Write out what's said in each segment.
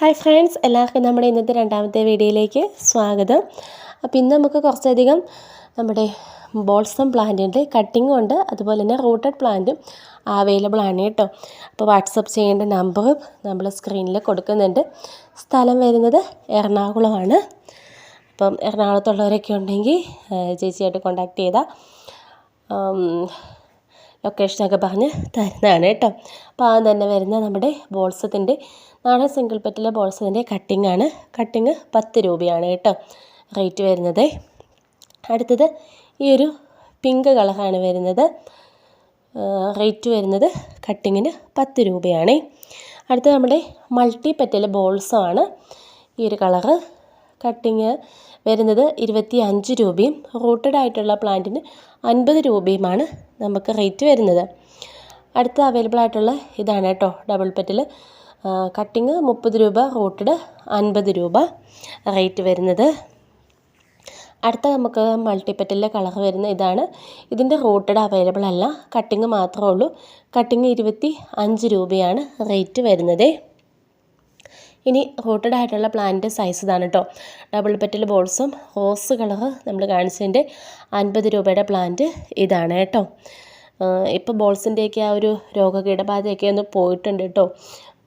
Hi friends എല്ലാവർക്കും നമ്മുടെ ഇന്നത്തെ രണ്ടാമത്തെ വീഡിയോയിലേക്ക് സ്വാഗതം. അപ്പോൾ ഇന്ന് നമുക്ക് കുറച്ചധികം നമ്മുടെ ബോൾസം പ്ലാന്റിന്റെ കട്ടിങ്ങും ഉണ്ട് അതുപോലെ തന്നെ റൂട്ടഡ് പ്ലാന്റും അവൈലബിൾ ആണ് കേട്ടോ. അപ്പോൾ വാട്സപ്പ് ചെയ്യേണ്ട നമ്പർ നമ്മൾ സ്ക്രീനിൽ കൊടുക്കുന്നുണ്ട്. സ്ഥലം വരുന്നത് എറണാകുളമാണ്. അപ്പം എറണാകുളത്തുള്ളവരൊക്കെ ഉണ്ടെങ്കിൽ ചേച്ചിയായിട്ട് കോണ്ടാക്ട് ചെയ്താൽ ലൊക്കേഷനൊക്കെ പറഞ്ഞ് തരുന്നതാണ് കേട്ടോ. അപ്പോൾ ആദ്യം തന്നെ വരുന്ന നമ്മുടെ ബോൾസത്തിന്റെ നാടൻ സിംഗിൾ പെറ്റിലെ ബോൾസിന്റെ കട്ടിംഗ് ആണ്. കട്ടിങ് പത്ത് രൂപയാണ് കേട്ടോ. റേറ്റ് വരുന്നത്. അടുത്തത് ഈ ഒരു പിങ്ക് കളറാണ് വരുന്നത്. റേറ്റ് വരുന്നത് കട്ടിങ്ങിന് പത്ത് രൂപയാണ്. അടുത്തത് നമ്മുടെ മൾട്ടി പെറ്റൽ ബോൾസാണ് ഈ ഒരു കളറ് കട്ടിങ് വരുന്നത് ഇരുപത്തി അഞ്ച് രൂപയും റൂട്ടഡ് ആയിട്ടുള്ള പ്ലാന്റിന് അൻപത് രൂപയുമാണ് നമുക്ക് റേറ്റ് വരുന്നത്. അടുത്ത അവൈലബിൾ ആയിട്ടുള്ള ഇതാണ് കേട്ടോ ഡബിൾ പെറ്റിൽ കട്ടിങ് മുപ്പത് രൂപ റോട്ടഡ് അൻപത് രൂപ റേറ്റ് വരുന്നത്. അടുത്ത നമുക്ക് മൾട്ടിപ്പറ്റലിലെ കളർ വരുന്ന ഇതാണ്. ഇതിന്റെ റോട്ടഡ് അവൈലബിൾ അല്ല. കട്ടിങ് മാത്രമേ ഉള്ളൂ. കട്ടിങ് ഇരുപത്തി അഞ്ച് രൂപയാണ് റേറ്റ് വരുന്നത്. ഇനി റോട്ടഡ് ആയിട്ടുള്ള പ്ലാന്റ് സൈസ് ഇതാണ് കേട്ടോ ഡബിൾ പെറ്റൽ ബോൾസും റോസ് കളറ് നമ്മൾ കാണിച്ചതിന്റെ അൻപത് രൂപയുടെ പ്ലാന്റ് ഇതാണ് കേട്ടോ ഇപ്പോൾ ബോൾസിന്റെയൊക്കെ ആ ഒരു രോഗകീടബാധയൊക്കെ ഒന്ന് പോയിട്ടുണ്ട് കേട്ടോ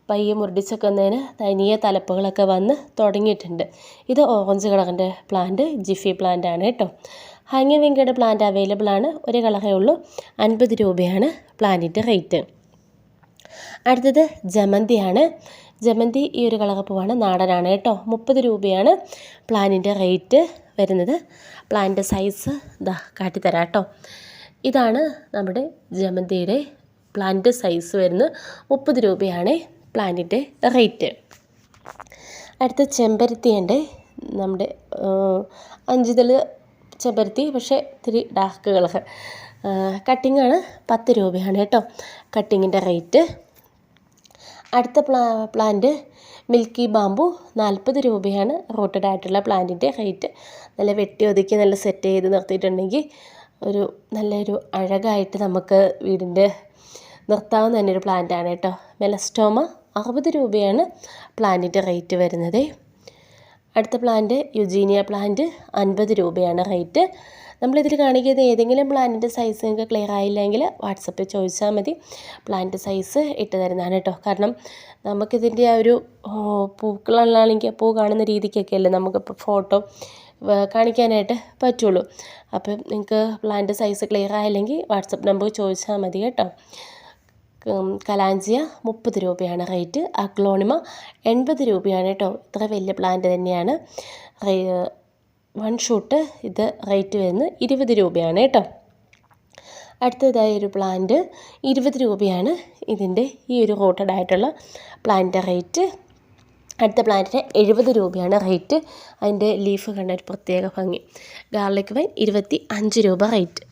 പയ്യെ മുരടിച്ചൊക്കെ വന്നതിന് തനിയെ തലപ്പുകളൊക്കെ വന്ന് തുടങ്ങിയിട്ടുണ്ട്. ഇത് ഓറഞ്ച് കളറിന്റെ പ്ലാന്റ് ജിഫി പ്ലാന്റ് ആണ് കേട്ടോ. ഹാങ്ങി വിങ്കയുടെ പ്ലാന്റ് അവൈലബിൾ ആണ്. ഒരു കളറേ ഉള്ളൂ. അൻപത് രൂപയാണ് പ്ലാന്റിന്റെ റേറ്റ് അടുത്തത് ജമന്തിയാണ്. ജമന്തി ഈ ഒരു കളർ പൂവാണ്. നാടനാണ് കേട്ടോ. മുപ്പത് രൂപയാണ് പ്ലാനിന്റെ റേറ്റ് വരുന്നത്. പ്ലാനിന്റെ സൈസ് ഇതാ കാട്ടിത്തരാം കേട്ടോ. ഇതാണ് നമ്മുടെ ജമന്തിയുടെ പ്ലാന്റ് സൈസ് വരുന്നത്. മുപ്പത് രൂപയാണ് പ്ലാന്റിന്റെ റേറ്റ്. അടുത്ത ചെമ്പരത്തിയുണ്ട്. നമ്മുടെ അഞ്ച് അഞ്ചിതൾ ചെമ്പരത്തി പക്ഷേ ഇത്തിരി ഡാർക്ക് കളർ. കട്ടിങ്ങാണ് പത്ത് രൂപയാണ് കേട്ടോ കട്ടിങ്ങിന്റെ റേറ്റ്. അടുത്ത പ്ലാ പ്ലാന്റ് മിൽക്കി ബാമ്പു നാൽപ്പത് രൂപയാണ് റോട്ടഡ് ആയിട്ടുള്ള പ്ലാന്റിന്റെ റേറ്റ്. നല്ല വെട്ടി ഒതുക്കി നല്ല സെറ്റ് ചെയ്ത് നിർത്തിയിട്ടുണ്ടെങ്കിൽ ഒരു നല്ലൊരു അഴകായിട്ട് നമുക്ക് വീടിന്റെ നിർത്താവുന്ന തന്നെ ഒരു പ്ലാന്റാണ് കേട്ടോ. മെലസ്റ്റോമ അറുപത് രൂപയാണ് പ്ലാന്റിന്റെ റേറ്റ് വരുന്നത്. അടുത്ത പ്ലാന്റ് യുജീനിയ പ്ലാന്റ് അൻപത് രൂപയാണ് റേറ്റ്. നമ്മളിതിൽ കാണിക്കുന്നത് ഏതെങ്കിലും പ്ലാന്റിന്റെ സൈസ് നിങ്ങൾക്ക് ക്ലിയർ ആയില്ലെങ്കിൽ വാട്സപ്പിൽ ചോദിച്ചാൽ മതി. പ്ലാന്റ് സൈസ് ഇട്ട് തരുന്നതാണ് കേട്ടോ. കാരണം നമുക്കിതിന്റെ ആ ഒരു പൂക്കളാണെങ്കിൽ പൂ കാണുന്ന രീതിക്കൊക്കെ അല്ലേ നമുക്കിപ്പോൾ ഫോട്ടോ കാണിക്കാനായിട്ട് പറ്റുള്ളൂ. അപ്പം നിങ്ങൾക്ക് പ്ലാന്റ് സൈസ് ക്ലിയർ ആയില്ലെങ്കിൽ വാട്സപ്പ് നമ്പർ ചോദിച്ചാൽ മതി കേട്ടോ. കലാഞ്ചിയ മുപ്പത് രൂപയാണ് റേറ്റ്. അക്ലോണിമ എൺപത് രൂപയാണ് കേട്ടോ ഇത്ര വലിയ പ്ലാന്റ് തന്നെയാണ്. വൺ ഷൂട്ട് ഇത് റേറ്റ് വരുന്നത് ഇരുപത് രൂപയാണ് കേട്ടോ അടുത്തതായ ഒരു പ്ലാന്റ് ഇരുപത് രൂപയാണ് ഇതിന്റെ ഈ ഒരു റോട്ടഡ് ആയിട്ടുള്ള പ്ലാന്റിന്റെ റേറ്റ് അടുത്ത പ്ലാന്റിന് എഴുപത് രൂപയാണ് റേറ്റ് അതിന്റെ ലീഫ് കണ്ട ഒരു പ്രത്യേക ഭംഗി. ഗാർലിക് വൈൻ ഇരുപത്തി അഞ്ച് രൂപ റേറ്റ്